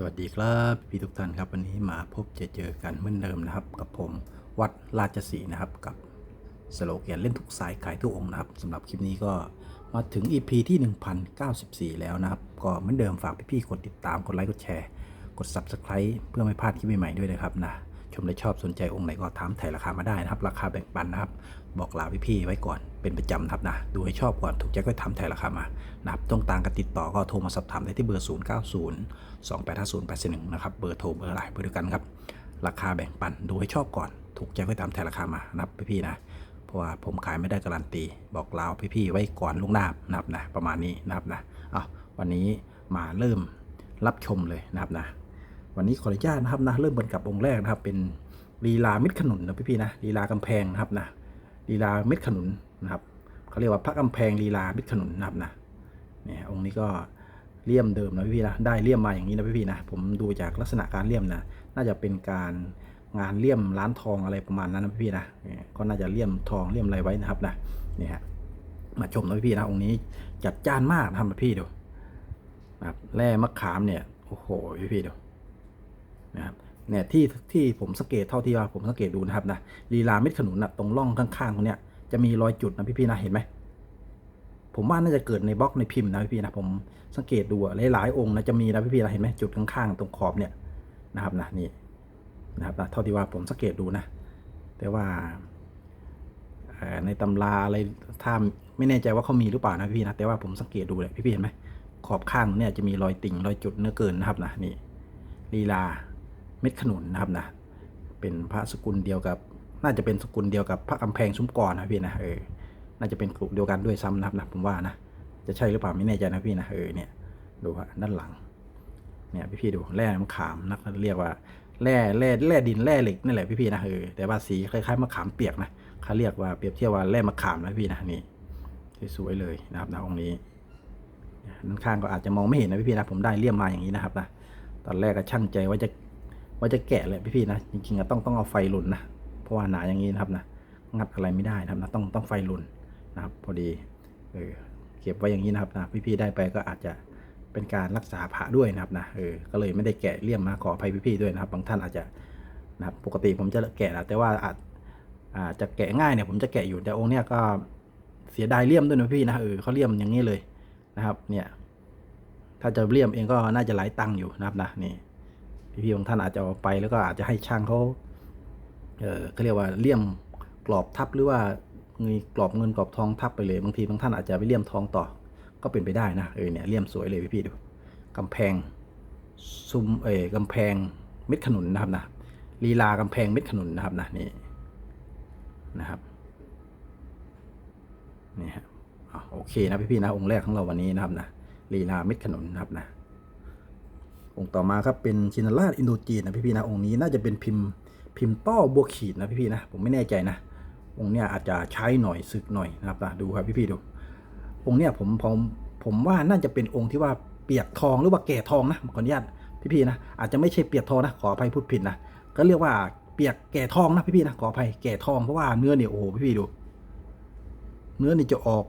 สวัสดีครับพี่ทุกท่านครับวันนี้มาพบเจอเจอกันเหมือนเดิมนะครับ กับผมวัดราชสีนะครับกับสโลแกนเล่นทุกสายขายทุกองค์นะครับสำหรับคลิปนี้ก็มาถึง EP ที่ 1094 แล้วนะครับ ก็เหมือนเดิมฝากพี่ๆกดติดตามกดไลค์กดแชร์ กด Subscribe เพื่อไม่พลาดคลิปใหม่ๆด้วยนะครับนะ มและชอบสนใจองค์ไหนก็ถามไถ่ราคามาได้นะครับ ราคาแบ่งปันนะครับ บอกลาพี่ๆไว้ก่อนเป็นประจำนะครับนะดูให้ชอบก่อนถูกใจก็ทำไถ่ราคามานะครับต้องต่ามกันติดต่อก็โทรมาสอบถามได้ที่เบอร์ 0 9 0 2 8 5 0 8 1นะครับเบอร์โทรเบอร์ไลน์เบอร์เดียวกันครับ ราคาแบ่งปันดูให้ชอบก่อน ถูกใจก็ตามไถ่ราคามานะครับพี่ๆนะเพราะว่าผมขายไม่ได้การันตี บอกลาพี่ๆไว้ก่อนลุงหน้านะครับนะประมาณนี้นะครับนะอะวันนี้มาเริ่มรับชมเลยนะครับนะ วันนี้ขออนุญาตนะครับนะเริ่มกันกับองค์แรกนะครับ เป็นลีลาเม็ดขนุนนะพี่ๆนะลีลากำแพงนะครับนะลีลาเม็ดขนุนนะครับเขาเรียกว่าพระกำแพงลีลาเม็ดขนุนนะครับนะเนี่ยองค์นี้ก็เลี่ยมเดิมนะพี่ๆนะได้เลี่ยมมาอย่างนี้นะพี่ๆนะผมดูจากลักษณะการเลี่ยมนะน่าจะเป็นการงานเลี่ยมร้านทองอะไรประมาณนั้นนะพี่ๆนะเนี่ยก็น่าจะเลี่ยมทองเลี่ยมอะไรไว้นะครับนะเนี่ยฮะมาชมนะพี่ๆนะองค์นี้จัดจ้านมากนะครับพี่ดูนะครับแร่มะขามเนี่ยโอ้โหพี่ๆดู นะครับเนี่ยที่ที่ผมสังเกตเท่าที่ว่าผมสังเกตดูนะครับนะลีลาเม็ดขนุนนะตรงร่องข้างๆตรงเนี้ยจะมีรอยจุดนะพี่ๆนะเห็นไหมผมว่าน่าจะเกิดในบล็อกในพิมพ์นะพี่ๆนะผมสังเกตดูหลายๆองค์นะจะมีนะพี่ๆนะเห็นไหมจุดข้างๆตรงขอบเนี่ยนะครับนะนี่นะครับนะเท่าที่ว่าผมสังเกตดูนะ แต่ว่าในตำราอะไรถ้าไม่แน่ใจว่าเขามีหรือเปล่านะพี่นะแต่ว่าผมสังเกตดูเลยพี่ๆเห็นไหมขอบข้างเนี่ยจะมีรอยติ่งรอยจุดเนื้อเกินนะครับนะนี่ลีลา เม็ดขนุนนะครับนะเป็นพระสกุลเดียวกับ น่าจะเป็นสกุลเดียวกับพระกำแพงซุ้มกรนะพี่นะเออน่าจะเป็นกลุ่มเดียวกันด้วยซ้ำนะครับนะผมว่านะจะใช่หรือเปล่าไม่แน่ใจนะพี่นะเออเนี่ยดูฮะด้านหลังเนี่ยพี่พี่ดูแร่มะขามนักเรียกว่าแร่แร่แร่ดินแร่เหล็กนั่นแหละพี่พี่นะเออแต่ว่าสีคล้ายๆมะขามเปียกนะเขาเรียกว่าเปรียบเทียบว่าแร่มะขามนะพี่นะนี่สวยๆเลยนะครับนะองค์นี้ด้านข้างก็อาจจะมองไม่เห็นนะพี่พี่นะผมได้เลี่ยมมาอย่างนี้นะครับนะตอนแรกก็ช่างใจว่าจะ ว่าจะแกะเลยพี่ๆนะจริงๆต้องต้องเอาไฟหลุนนะเพราะว่าหนาอย่างนี้นะครับนะงัดอะไรไม่ได้นะครับนะต้องต้องไฟหลุนนะครับ พอดีเออเก็บไว้อย่างนี้นะครับนะพี่ๆได้ไปก็อาจจะเป็นการรักษาพระด้วยนะครับนะเออก็เลยไม่ได้แกะเลี่ยมมาขออภัยพี่ๆด้วยนะครับ บางท่านอาจจะนะครับปกติผมจะแกะนะแต่ว่าอาจอาจจะแกะง่ายเนี่ยผมจะแกะอยู่แต่องค์เนี้ยก็เสียดายเลี่ยมด้วยนะพี่นะเออเขาเลี่ยมอย่างนี้เลยนะครับ เนี่ย ถ้าจะเลี่ยมเองก็น่าจะหลายตังค์อยู่นะครับนะนี่ พี่ๆบางท่านอาจจะเอาไปแล้วก็อาจจะให้ช่างเขาเออเขาเรียกว่าเลี่ยมกรอบทับหรือว่ามีกรอบเงินกรอบทองทับไปเลย บางทีบางท่านอาจจะไปเลี่ยมทองต่อ ก็เป็นไปได้นะเออเนี่ยเลี่ยมสวยเลยพี่ๆดูกำแพงซุ้มเออกำแพงเม็ดขนุนนะครับนะลีลากำแพงเม็ดขนุนนะครับนะนี่นะครับนี่ฮะอะโอเคนะพี่ๆนะองค์แรกของเราวันนี้นะครับนะลีลาเม็ดขนุนนะครับนะ องค์ต่อมาครับเป็นชินราชอินโดจีนนะพี่ๆนะองค์นี้น่าจะเป็นพิมพ์พิมพ์ต้อบัวขีดนะพี่ๆนะผมไม่แน่ใจนะ องค์เนี้ยอาจจะใช้หน่อยสึกหน่อยนะครับนะดูครับพี่ๆดู องค์เนี้ยผมผมผมว่าน่าจะเป็นองค์ที่ว่าเปียกทองหรือว่าแก่ทองนะขออนุญาตพี่ๆนะอาจจะไม่ใช่เปียกทองนะขออภัยพูดผิดนะก็เรียกว่าเปียกแก่ทองนะพี่ๆนะขออภัยแก่ทองเพราะว่าเนื้อเนี่ยโอ้โหพี่ๆดู เนื้อนี่จะออก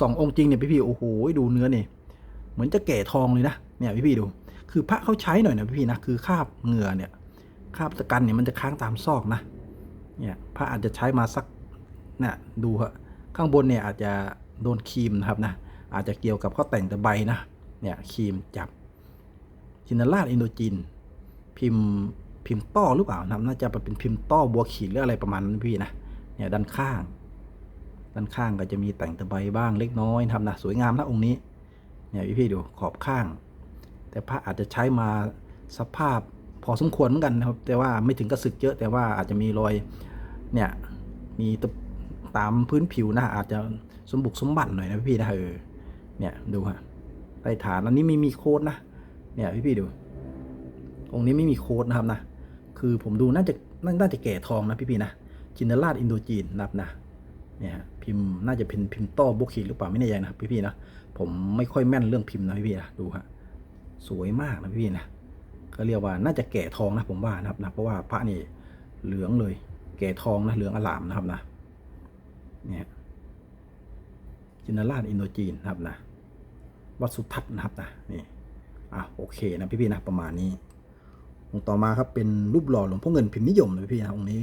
สององค์จริงเนี่ยพี่ๆโอ้โหดูเนื้อนี่เหมือนจะแก่ทองเลยนะเนี่ยพี่พี่ๆดู คือพระเขาใช้หน่อยนะพี่นะคือคราบเหงื่อเนี่ยคราบตะกันเนี่ยมันจะค้างตามซอกนะเนี่ยพระอาจจะใช้มาสักเนี่ยดูฮะข้างบนเนี่ยอาจจะโดนครีมนะครับนะอาจจะเกี่ยวกับเขาแต่งแต่ใบนะเนี่ยครีมจับชินาราชอินโดจีนพิมพ์พิมพ์ต้อหรือเปล่านะน่าจะเป็นพิมพ์ต้อบัวขีดหรืออะไรประมาณนั้นพี่นะเนี่ยด้านข้าง ด้านข้างก็จะมีแต่งตะไบบ้างเล็กน้อยนะครับนะสวยงามนะองค์นี้เนี่ยพี่พี่ๆดูขอบข้าง แต่พระอาจจะใช้มาสภาพพอสมควรเหมือนกันนะครับ แต่ว่าไม่ถึงกระสึกเยอะ แต่ว่าอาจจะมีรอยเนี่ยมีตามพื้นผิวนะอาจจะสมบุกสมบัติหน่อยนะพี่นะเออเนี่ยดูฮะใต้ฐานอันนี้ไม่มีโค้ดนะเนี่ยพี่พี่ดู องค์นี้ไม่มีโค้ดนะครับนะคือผมดูน่าจะน่าจะแก่ทองนะพี่พี่นะจินเนราชอินโดจีนนะครับนะเนี่ยพิมพ์น่าจะเป็นพิมพ์ต้อบุกขีหรือเปล่าไม่แน่ใจนะครับพี่ๆนะผมไม่ค่อยแม่นเรื่องพิมพ์นะพี่ๆนะดูฮะ สวยมากนะพี่นะก็เรียกว่าน่าจะแก่ทองนะผมว่านะครับนะเพราะว่าพระนี่เหลืองเลย แก่ทองนะเหลืองอลามนะครับนะเนี่ยจินราชอินโดจีนนะครับนะวัดสุทัศน์นะครับนะนี่อะโอเคนะพี่ๆนะประมาณนี้องค์ต่อมาครับเป็นรูปหล่อหลวงพ่อเงินพิมพ์นิยมนะพี่ๆนะองค์นี้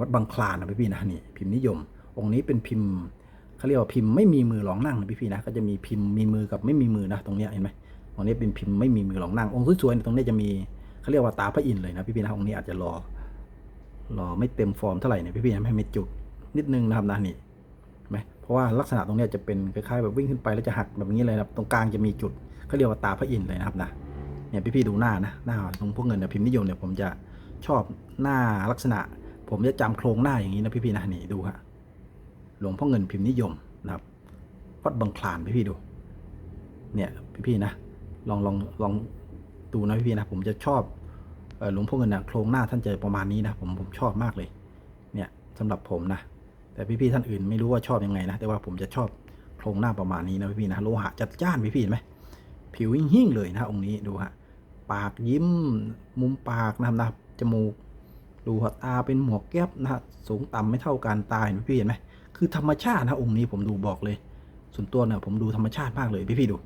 วัดบางคลานนะพี่ๆนะนี่พิมพ์นิยม องค์นี้เป็นพิมพ์เขาเรียกว่าพิมพ์ไม่มีมือรองนั่งนะพี่ๆนะก็จะมีพิมพ์มีมือกับไม่มีมือนะตรงเนี้ยเห็นไหม องนี้เป็นพิมพ์ไม่มีมือรองนั่งองค์สวยๆตรงนี้จะมีเขาเรียกว่าตาพระอินทร์เลยนะพี่ๆนะองค์นี้อาจจะรอรอไม่เต็มฟอร์มเท่าไหร่เนี่ยพี่ๆนะไม่ไม่จุดนิดนึงนะครับนะนี่ไหมเพราะว่าลักษณะตรงนี้จะเป็นคล้ายๆแบบวิ่งขึ้นไปแล้วจะหักแบบนี้เลยนะตรงกลางจะมีจุดเขาเรียกว่าตาพระอินทร์เลยนะครับนะเนี่ยพี่ๆดูหน้านะหน้าตรงพวกเงินเนี่ยพิมพ์นิยมเนี่ยผมจะชอบหน้าลักษณะ ผมจะจำโครงหน้าอย่างนี้นะพี่ๆนะนี่ดูฮะหลวงพ่อเงินพิมพ์นิยมนะครับวัดบางคลานพี่ๆดู เนี่ยพี่ๆนะ ลองลองลองดูนะพี่ๆนะผมจะชอบหลวงพ่อเงินนะโครงหน้าท่านจะประมาณนี้นะผมผมชอบมากเลย เนี่ยสำหรับผมนะแต่พี่ๆท่านอื่นไม่รู้ว่าชอบยังไงนะแต่ว่าผมจะชอบโครงหน้าประมาณนี้นะพี่ๆนะโลหะจัดจ้านพี่ๆเห็นไหมผิวหิ่งๆเลยนะองค์นี้ดูฮะปากยิ้มมุมปากนะครับนะจมูกดูฮะตาเป็นหมวกแก๊ปนะฮะสูงต่ำไม่เท่ากันตาเห็นพี่เห็นไหมคือธรรมชาตินะองค์นี้ผมดูบอกเลย ส่วนตัวเนี่ยผมดูธรรมชาติมากเลยพี่ๆดู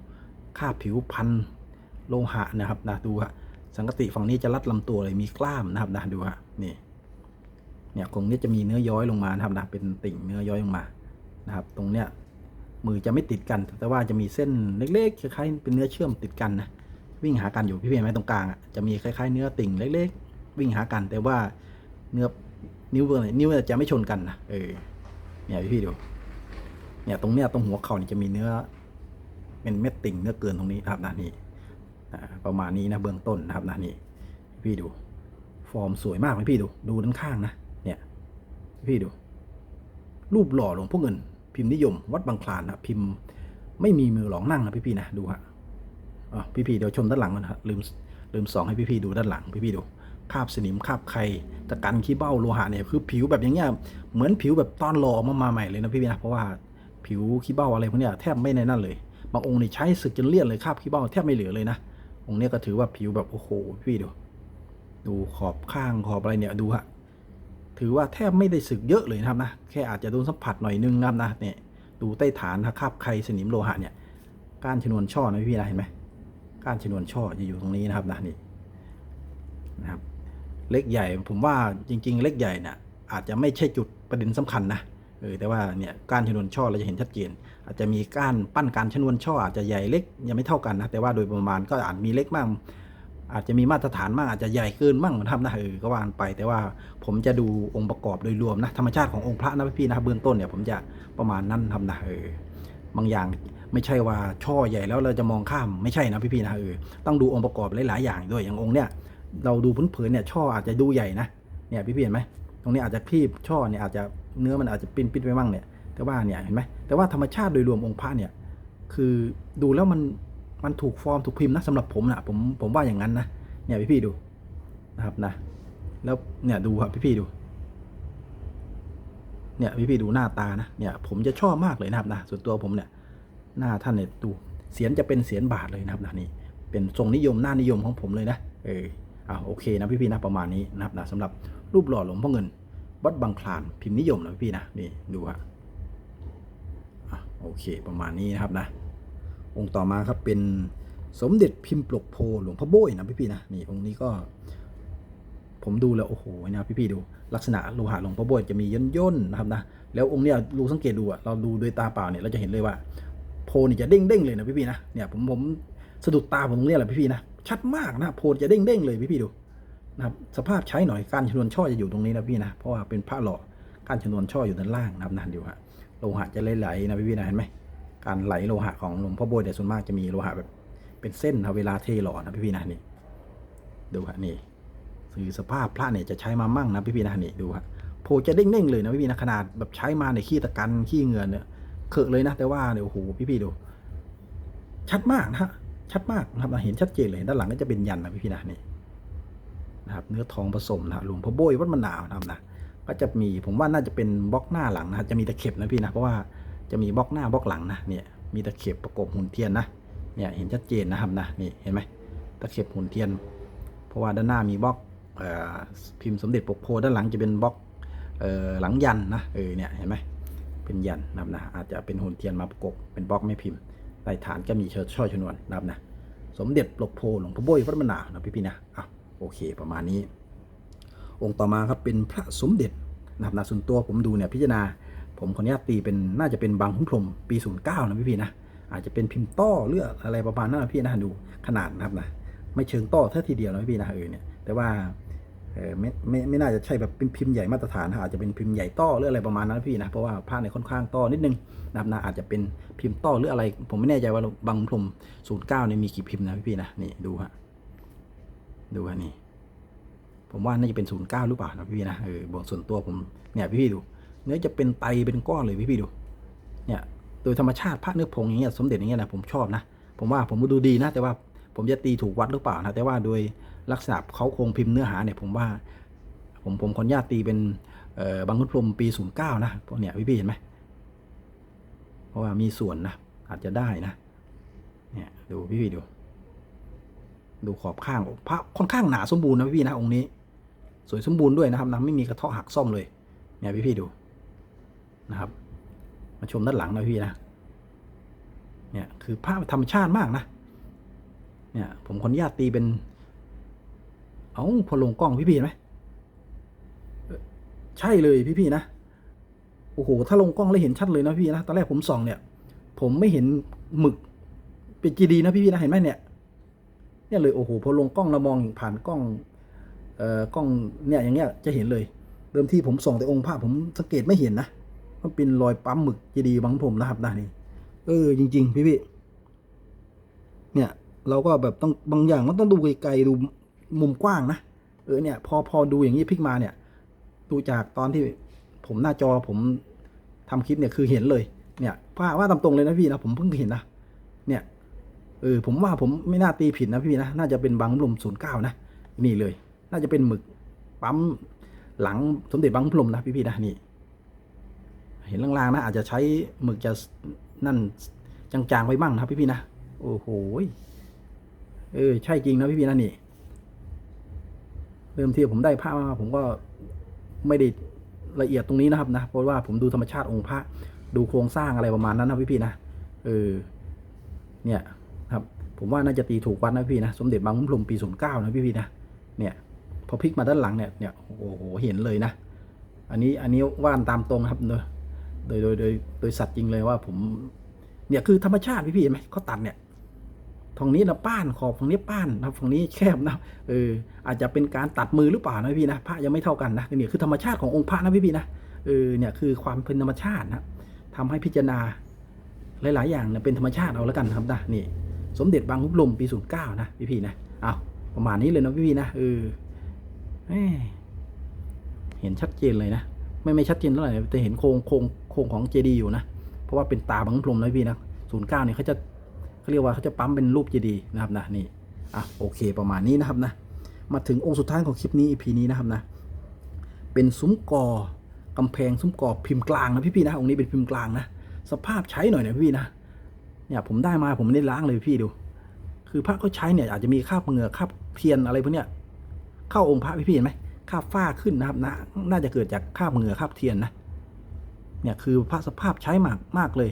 ค่าผิวพันโลหะนะครับนะดูฮะสังกติฝั่งนี้จะรัดลำตัวเลยมีกล้ามนะครับนะดูฮะนี่เนี่ยตรงนี้จะมีเนื้อย้อยลงมานะครับนะเป็นติ่งเนื้อย้อยลงมานะครับ ตรงเนี้ยมือจะไม่ติดกัน แต่ว่าจะมีเส้นเล็กๆคล้ายๆเป็นเนื้อเชื่อมติดกันนะวิ่งหากันอยู่พี่เห็นไหมตรงกลางอะจะมีคล้ายๆเนื้อติ่งเล็ก ๆ วิ่งหากันแต่ว่าเนื้อนิ้วเบอร์นิ้วจะไม่ชนกันนะเออเนี่ยพี่ดูเนี่ยตรงเนี้ยตรงหัวเข่านี่จะมีเนื้อ เป็นเม็ดติ่งเนื้อเกินตรงนี้นะครับนะนี่ประมาณนี้นะเบื้องต้นนะครับนะนี่พี่ดู ฟอร์มสวยมากไหมพี่ดูดูด้านข้างนะเนี่ยพี่ดู รูปหล่อหลวงพ่อเงิน พิมพ์นิยม วัดบางคลานนะพิมพ์ไม่มีมือหลองนั่งนะพี่ๆนะดูฮะอะพี่ๆเดี๋ยวชมด้านหลังก่อนนะลืมลืมสองให้พี่ๆดูด้านหลังพี่ๆดูคาบสนิมคาบไข่ตะกันขี้เบ้าโลหะเนี่ยคือผิวแบบอย่างเงี้ยเหมือนผิวแบบตอนหล่อมามาใหม่เลยนะพี่ๆนะเพราะว่าผิวขี้เบ้าอะไรพวกเนี้ยแทบไม่ในนั่นเลย บางองค์นี่ใช้สึกจนเลี่ยนเลยคราบขี้เบ้าแทบไม่เหลือเลยนะ องค์นี้ก็ถือว่าผิวแบบโอ้โหพี่ดู ดูขอบข้างขอบอะไรเนี่ยดูฮะถือว่าแทบไม่ได้สึกเยอะเลยนะครับนะแค่อาจจะโดนสัมผัสหน่อยนึงนะครับนะเนี่ยดูใต้ฐานนะคราบไข่สนิมโลหะเนี่ยก้านชนวนช่อนะพี่นะเห็นไหมก้านชนวนช่อจะอยู่ตรงนี้นะครับนะนี่นะครับเล็กใหญ่ผมว่าจริง ๆ เล็กใหญ่เนี่ยอาจจะไม่ใช่จุดประเด็นสำคัญนะ เออแต่ว่าเนี่ยก้านชนวนช่อเราจะเห็นชัดเจน อาจจะมีก้านปั้นการชนวนช่ออาจจะใหญ่เล็กยังไม่เท่ากันนะแต่ว่าโดยประมาณก็อาจมีเล็กมากอาจจะมีมาตรฐานมากอาจจะใหญ่เกินมั่งนะครับนะเออก็ว่ากันไป แต่ว่าผมจะดูองค์ประกอบโดยรวมนะธรรมชาติขององค์พระนะพี่ๆนะเบื้องต้นเนี่ยผมจะประมาณนั้นทำนะเออบางอย่างไม่ใช่ว่าช่อใหญ่แล้วเราจะมองข้ามไม่ใช่นะพี่ๆนะเออต้องดูองค์ประกอบหลายๆอย่างด้วยอย่างองค์เนี่ยเราดูพื้นเผินเนี่ยช่ออาจจะดูใหญ่นะเนี่ยพี่ๆเห็นไหมตรงนี้อาจจะคลีบช่อเนี่ยอาจจะ เนื้อมันอาจจะปิ้นปิ้นไปมั่งเนี่ย แต่ว่าเนี่ยเห็นไหมแต่ว่าธรรมชาติโดยรวมองค์พระเนี่ย คือดูแล้วมันมันถูกฟอร์มถูกพิมพ์นะสำหรับผมนะผมผมว่าอย่างนั้นนะเนี่ยพี่ๆดูนะครับนะ แล้วเนี่ยดูครับพี่ๆดู เนี่ยพี่ๆดูหน้าตานะเนี่ย ผมจะชอบมากเลยนะครับนะส่วนตัวผมเนี่ย หน้าท่านเนี่ยดูเสียนจะเป็นเสียนบาทเลยนะครับนะนี่เป็นทรงนิยมหน้านิยมของผมเลยนะเอออ่าโอเคนะพี่ๆนะประมาณนี้นะครับนะสำหรับรูปหล่อหลวงพ่อเงิน วัดบางคลานพิมพ์นิยมนะพี่ๆนะนี่ดูฮะโอเคประมาณนี้นะครับนะ องค์ต่อมาครับเป็นสมเด็จพิมพ์ปลกโพหลวงพ่อโบ้ยนะพี่ๆนะนี่องค์นี้ก็ ผมดูแล้วโอ้โหนะพี่ๆดู ลักษณะโลหะหลวงพ่อโบ้ยจะมีย่นย่นๆนะครับนะแล้วองค์เนี้ยดูสังเกตดูอะเราดูด้วยตาเปล่าเนี่ยเราจะเห็นเลยว่า โพนี่จะเด้งเด้งๆเลยนะพี่ๆนะเนี่ยผมผมสะดุดตาผมตรงเนี้ยแหละพี่ๆนะชัดมากนะโพจะเด้งเด้งๆเลยพี่ๆดู นะครับสภาพใช้หน่อยการชนวนช่อจะอยู่ตรงนี้นะพี่นะเพราะว่าเป็นพระหล่อการชนวนช่ออยู่ด้านล่างนะครับนะดูฮะโลหะจะไหลๆนะพี่ๆนะเห็นไหมการไหลโลหะของหลวงพ่อโบยเนี่ยส่วนมากจะมีโลหะแบบเป็นเส้นนะเวลาเทหล่อนะพี่ๆนะนี่ดูฮะนี่คือสภาพพระเนี่ยจะใช้มามั่งนะพี่ๆนะนี่ดูฮะโพจะเด้งๆเลยนะพี่ๆนะขนาดแบบใช้มาในขี้ตะกันขี้เงือนเนี่ยเขอะเลยนะ แต่ว่าเนี่ยโอ้โหพี่ๆดู ชัดมากนะฮะชัดมากนะครับเห็นชัดเจนเลยด้านหลังก็จะเป็นยันนะพี่ๆนะนี่ นะครับเนื้อทองผสมนะหลวงพ่อโบยวัดมะนาวนะครับนะก็จะมีผมว่าน่าจะเป็นบล็อกหน้าหลังนะจะมีตะเข็บนะพี่นะเพราะว่าจะมีบล็อกหน้าบล็อกหลังนะเนี่ยมีตะเข็บประกบหุ่นเทียนนะเนี่ยเห็นชัดเจนนะครับนะนี่เห็นไหมตะเข็บหุ่นเทียน เพราะว่าด้านหน้ามีบล็อกพิมพ์สมเด็จปกโพด้านหลังจะเป็นบล็อกหลังยันนะเออเนี่ยเห็นไหมเป็นยันนะครับนะอาจจะเป็นหุ่นเทียนมาประกบเป็นบล็อกไม่พิมพ์ใต้ฐานก็มีเชิดช่อชนวนนะครับนะสมเด็จหลโพหลวงพ่อโบยพระมนานะพี่พี่นะอะ โอเคประมาณนี้ องค์ต่อมาครับเป็นพระสมเด็จนะครับนะส่วนตัวผมดูเนี่ยพิจารณา ผมขออนุญาตตีเป็นน่าจะเป็นบางหุ้มพรมปี 09 นะพี่พี่ๆนะอาจจะเป็นพิมพ์ต้อหรืออะไรประมาณนั้นนะพี่นะดูขนาดนะครับนะไม่เชิงต้อเท่าทีเดียวนะพี่พี่นะเออเนี่ยแต่ว่าเออไม่ไม่ไม่น่าจะใช่แบบเป็นพิมพ์ใหญ่มาตรฐานนะอาจจะเป็นพิมพ์ใหญ่ต้อหรืออะไรประมาณนั้นพี่นะเพราะว่าผ้าเนี่ยค่อนข้างต้อนิดนึงนะครับนะอาจจะเป็นพิมพ์ต้อหรืออะไร ผมไม่แน่ใจว่าบางหุ้มพรม09เนี่ยมีกี่พิมพ์นะพี่พี่ๆนะนี่ดูฮะ ดูฮะนี่ผมว่าน่าจะเป็นศูนย์เก้าหรือเปล่านะพี่นะเออบวกส่วนตัวผมเนี่ยพี่ๆดูเนื้อจะเป็นไตเป็นก้อนเลยพี่ๆดู เนี่ยโดยธรรมชาติพระเนื้อผงอย่างเงี้ยสมเด็จอย่างเงี้ยนะผมชอบนะผมว่าผมดูดีนะ แต่ว่าผมจะตีถูกวัดหรือเปล่านะแต่ว่าโดยลักษณะเขาโคงพิมพ์เนื้อหาเนี่ยผมว่า ผมผมขออนุญาตตีเป็นเอ่อบางขุนพรมปีศูนย์เก้านะเพราะเนี่ยพี่ๆเห็นไหมเพราะว่ามีส่วนนะอาจจะได้นะเนี่ยดูพี่ๆดู ดูขอบข้างพระค่อนข้างหนาสมบูรณ์นะพี่นะองค์นี้ สวยสมบูรณ์ด้วยนะครับนะไม่มีกระเทาะหักซ่อมเลยเนี่ยพี่ๆดูนะครับ มาชมด้านหลังนะพี่นะเนี่ยคือภาพธรรมชาติมากนะเนี่ยผมขออนุญาตตีเป็น เอาพอลงกล้องพี่ๆเห็นไหมใช่เลยพี่ๆนะโอ้โหถ้าลงกล้องแล้วเห็นชัดเลยนะพี่นะตอนแรกผมส่องเนี่ย ผมไม่เห็นหมึกเป็นจีดีนะพี่ๆนะเห็นไหมเนี่ย เนี่ยเลยโอ้โหพอลงกล้องเรามองผ่านกล้องเอ่อกล้องเนี่ยอย่างเงี้ยจะเห็นเลย เดิมที่ผมส่องแต่องค์พระผมสังเกตไม่เห็นนะมันเป็นรอยปั๊มหมึกจีดีบางผมนะครับนะนี่เออจริง ๆ พี่พี่เนี่ยเราก็แบบต้องบางอย่างมันต้องดูไกลๆดูมุมกว้างนะเออเนี่ยพอพอดูอย่างนี้พลิกมาเนี่ย ดูจากตอนที่ผมหน้าจอผมทำคลิปเนี่ยคือเห็นเลยเนี่ยว่าว่าตามตรงเลยนะพี่นะผมเพิ่งเห็นนะเนี่ย เออผมว่าผมไม่น่าตีผิดนะพี่นะน่าจะเป็นบางลมศูนย์เก้านะนี่เลย น่าจะเป็นหมึกปั๊มหลังสมเด็จบางพรหมนะพี่ๆนะนี่ เห็นล่างๆนะอาจจะใช้หมึกจะนั่นจางๆไปบ้างนะพี่ๆนะโอ้โหเออใช่จริงนะพี่ๆนะนี่เริ่มที่ผมได้ผ้ามาผมก็ไม่ได้ละเอียดตรงนี้นะครับนะเพราะว่าผมดูธรรมชาติองค์พระดูโครงสร้างอะไรประมาณนั้นนะพี่ๆนะเออเนี่ย ผมว่าน่าจะตีถูกวัดนะพี่นะ สมเด็จบางขุนพรมปีศูนย์เก้านะพี่พี่นะ เนี่ย พอพลิกมาด้านหลังเนี่ย เนี่ย โอ้โห เห็นเลยนะ อันนี้ อันนี้ว่านตามตรงครับโดยโดย โดย โดย โดยสัตว์จริงเลยว่าผม เนี่ยคือธรรมชาติพี่พี่เห็นไหมเขาตัดเนี่ยตรงนี้นะป้านขอบตรงนี้ป้านนะฝั่งนี้แคบนะ เออ อาจจะเป็นการตัดมือหรือเปล่านะพี่นะพระยังไม่เท่ากันนะเนี่ยคือธรรมชาติขององค์พระนะพี่พี่นะ เออ เนี่ยคือความเป็นธรรมชาตินะทำให้พิจารณาหลาย ๆ อย่างเนี่ยเป็นธรรมชาติเอาแล้วกันครับนะนี่ สมเด็จบางหุบลมปีศูนย์เก้านะพี่พี่นะเอาประมาณนี้เลยนะพี่พี่นะเออเห็นชัดเจนเลยนะ ไม่ไม่ชัดเจนเท่าไหร่แต่เห็นโครงโครงโครงของเจดีอยู่นะ เพราะว่าเป็นตาบางหุบลมนะพี่นะศูนย์เก้าเนี่ยเขาจะเขาเรียกว่าเขาจะปั๊มเป็นรูปเจดีนะครับนะนี่อะโอเคประมาณนี้นะครับนะมาถึงองค์สุดท้ายของคลิปนี้ EP นี้นะครับนะเป็นซุ้มกอกำแพงซุ้มกอพิมพ์กลางนะพี่พี่ๆนะองค์นี้เป็นพิมพ์กลางนะสภาพใช้หน่อยนะพี่นะ เนี่ยผมได้มาผมไม่ได้ล้างเลยพี่ดู คือพระเขาใช้เนี่ยอาจจะมีคราบเหงื่อคราบเทียนอะไรพวกเนี้ยเข้าองค์พระพี่เห็นไหมคราบฝ้าขึ้นนะครับนะน่าจะเกิดจากคราบเหงื่อคราบเทียนนะเนี่ยคือพระสภาพใช้มากมากเลย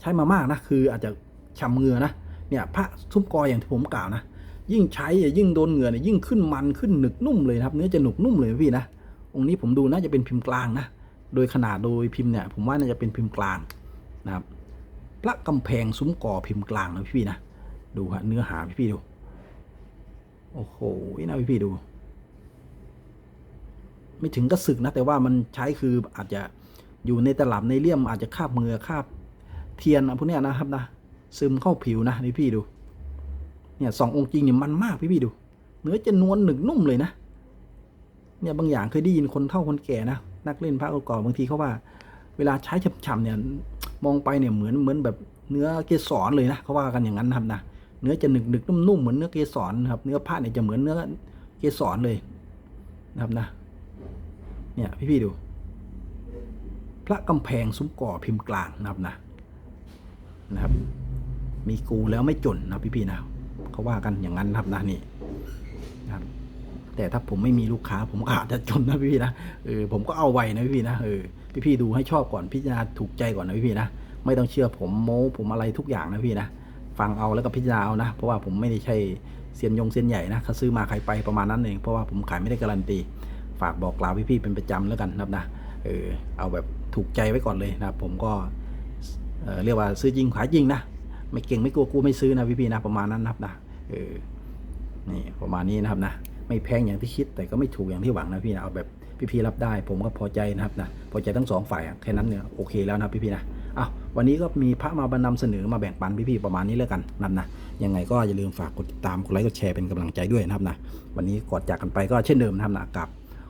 ใช้มามากนะคืออาจจะฉ่ำเหงื่อนะเนี่ยพระซุ้มกออย่างที่ผมกล่าวนะยิ่งใช้ยิ่งโดนเหงื่อเนี่ยยิ่งขึ้นมันขึ้นหนึกนุ่มเลยนะครับ เนื้อจะหนุกนุ่มเลยพี่นะองค์นี้ผมดูน่าจะเป็นพิมพ์กลางนะโดยขนาดโดยพิมพ์เนี่ยผมว่าน่าจะเป็นพิมพ์กลางนะครับ พระกำแพงซุ้มก่อพิมพ์กลางนะพี่ๆนะดูฮะเนื้อหาพี่ๆดู โอ้โหนะพี่ๆดู ไม่ถึงกระสึกนะ แต่ว่ามันใช้คืออาจจะอยู่ในตลับในเลี่ยมอาจจะคาบเงือคาบเทียนอะพวกเนี้ยนะครับนะซึมเข้าผิวนะนี่พี่ดู เนี่ยสององค์จริงเนี่ยมันมากพี่ๆดู เนื้อจะนวลหนึกนุ่มเลยนะ เนี่ยบางอย่างเคยได้ยินคนเฒ่าคนแก่นะนักเล่นพระเก่าบางทีเขาว่า เวลาใช้ฉ่ำๆเนี่ย มองไปเนี่ยเหมือนเหมือนแบบเนื้อเกสรเลยนะเขาว่ากันอย่างนั้นนะครับนะเนื้อจะหนึกหนึกนุ่มนุ่มๆเหมือนเนื้อเกสรนะครับ เนื้อผ้าเนี่ยจะเหมือนเนื้อเกสรเลยนะครับนะ เนี่ยพี่ๆดู พระกำแพงซุ้มก่อพิมพ์กลางนะครับนะนะครับ มีกูแล้วไม่จนนะพี่ๆนะเขาว่ากันอย่างนั้นนะครับนะนี่นะครับแต่ถ้าผมไม่มีลูกค้าผมอาจจะจนนะพี่ๆนะเออผมก็เอาไว้นะพี่ๆนะเออ พี่ๆดูให้ชอบก่อนพิจารณาถูกใจก่อนนะพี่ๆนะไม่ต้องเชื่อผมโม้ผมอะไรทุกอย่างนะพี่นะฟังเอาแล้วก็พิจารณาเอานะเพราะว่าผมไม่ได้ใช่เซียนยงเซียนใหญ่นะเขาซื้อมาใครไปประมาณนั้นเองเพราะว่าผมขายไม่ได้การันตีฝากบอกกล่าวพี่ๆเป็นประจำแล้วกันนะครับนะเออเอาแบบถูกใจไว้ก่อนเลยนะผมก็เออเรียกว่าซื้อจริงขายจริงนะไม่เก่งไม่กลัวกูไม่ซื้อนะพี่ๆนะประมาณนั้นนะครับนะเออนี่ประมาณนี้นะครับนะไม่แพงอย่างที่คิดแต่ก็ไม่ถูกอย่างที่หวังนะพี่นะเอาแบบ พี่ๆรับได้ ผมก็พอใจนะครับนะพอใจทั้งสองฝ่ายแค่นั้นเนี่ยโอเคแล้วนะพี่ๆนะอ้าววันนี้ก็มีพระมาบรรนำเสนอมาแบ่งปันพี่ๆประมาณนี้แล้วกันนะนะยังไงก็อย่าลืมฝากกดติดตามกดไลค์กดแชร์เป็นกำลังใจด้วยนะครับนะวันนี้ก่อนจากกันไปก็เช่นเดิมนะครับนะกับ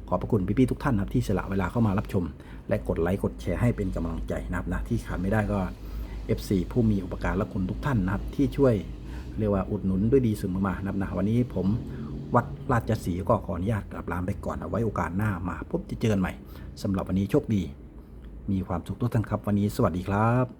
ขอบพระคุณพี่ๆทุกท่านครับที่สละเวลาเข้ามารับชม และกดไลค์กดแชร์ให้เป็นกำลังใจนะครับนะที่ขาดไม่ได้ก็ FC ผู้มีอุปการและคุณทุกท่านนะครับที่ช่วยเรียกว่าอุดหนุนด้วยดีเสมอมานะครับนะวันนี้ผม วัดราชสีก็ขออนุญาตกลับลาไปก่อนเอาไว้โอกาสหน้ามาพบจะเจอกันใหม่สำหรับวันนี้โชคดี มีความสุขทุกท่านครับวันนี้สวัสดีครับ